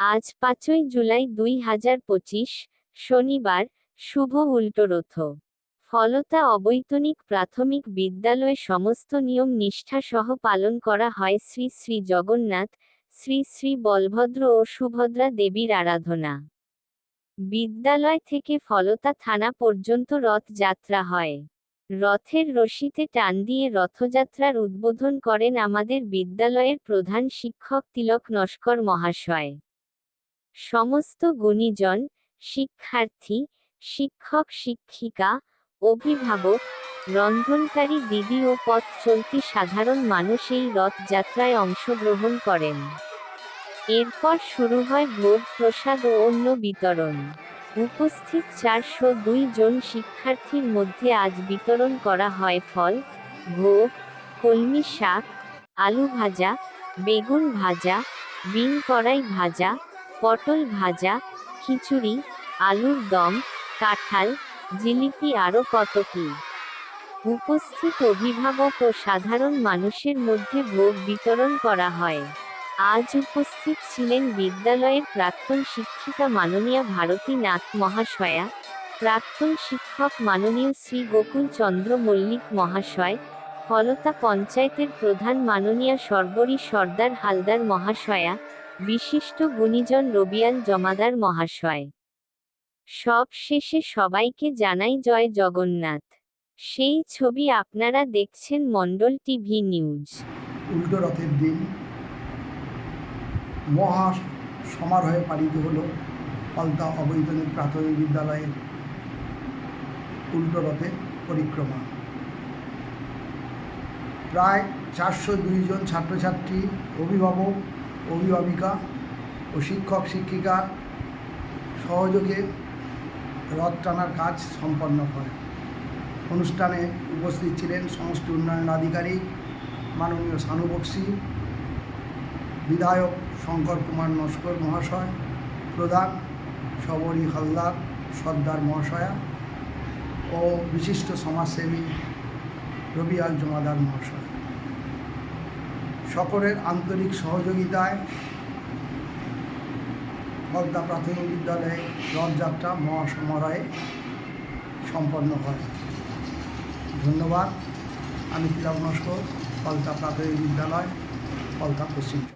আজ পাঁচই জুলাই দুই হাজার পঁচিশ, শনিবার, শুভ উল্টোরথ ফলতা অবৈতনিক প্রাথমিক বিদ্যালয়ে সমস্ত নিয়ম নিষ্ঠা সহ পালন করা হয় শ্রী শ্রী জগন্নাথ, শ্রী শ্রী বলভদ্র ও সুভদ্রা দেবীর আরাধনা। বিদ্যালয় থেকে ফলতা থানা পর্যন্ত রথযাত্রা হয়। রথের রশিতে টান দিয়ে রথযাত্রার উদ্বোধন করেন আমাদের বিদ্যালয়ের প্রধান শিক্ষক তিলক নস্কর মহাশয়। সমস্ত গুণীজন, শিক্ষার্থী, শিক্ষক, শিক্ষিকা, অভিভাবক, রন্ধনকারী দিদি ও পথ চলতি সাধারণ মানুষ এই রথযাত্রায় অংশগ্রহণ করেন। এরপর শুরু হয় ভোগ, প্রসাদ ও অন্য বিতরণ। উপস্থিত চারশো দুই জন শিক্ষার্থীর মধ্যে আজ বিতরণ করা হয় ফল, ভোগ, কলমি শাক, আলু ভাজা, বেগুন ভাজা, বিন কড়াই ভাজা পটল ভাজা, খিচুড়ি, আলুর দম, কাঁঠাল, জিলিপি আরও কত কি? উপস্থিত অভিভাবক ও সাধারণ মানুষের মধ্যে ভোগ বিতরণ করা হয়। আজ উপস্থিত ছিলেন বিদ্যালয়ের প্রাক্তন শিক্ষিকা মাননীয়া ভারতী নাথ মহাশয়া, প্রাক্তন শিক্ষক মাননীয় শ্রী গোকুল চন্দ্র মল্লিক মহাশয়, ফলতা পঞ্চায়েতের প্রধান মাননীয়া সর্বরী সর্দার হালদার মহাশয়া বিশিষ্ট গুণীজন রবিয়াল জমাদার মহাশয়। সব শেষে সবাইকে জানাই জয় জগন্নাথ। সেই ছবি আপনারা দেখছেন মন্ডল টিভি নিউজ। উল্টো রথের দিন মহা সমারোহে পালিত হলো পাল্টা অবৈতনিক প্রাথমিক বিদ্যালয়ের উল্টো রথের পরিক্রমা। প্রায় চারশো দুইজন ছাত্রছাত্রী, অভিভাবক অভিভাবিকা ও শিক্ষক, শিক্ষিকা সহযোগে রথ টানার কাজ সম্পন্ন করে অনুষ্ঠানে উপস্থিত ছিলেন সমষ্টি উন্নয়ন আধিকারিক মাননীয় সানু বক্সি, বিধায়ক শঙ্কর কুমার নস্কর মহাশয়, প্রধান সবরী হালদার সর্দার মহাশয়া ও বিশিষ্ট সমাজসেবী রবিয়াল জমাদার মহাশয়। সকলের আন্তরিক সহযোগিতায় বগদা প্রাথমিক বিদ্যালয়ে রথযাত্রা মহাসমারোহে সম্পন্ন হয়। ধন্যবাদ। আমি তিলক নস্কর প্রাথমিক বিদ্যালয় কলতা পশ্চিম।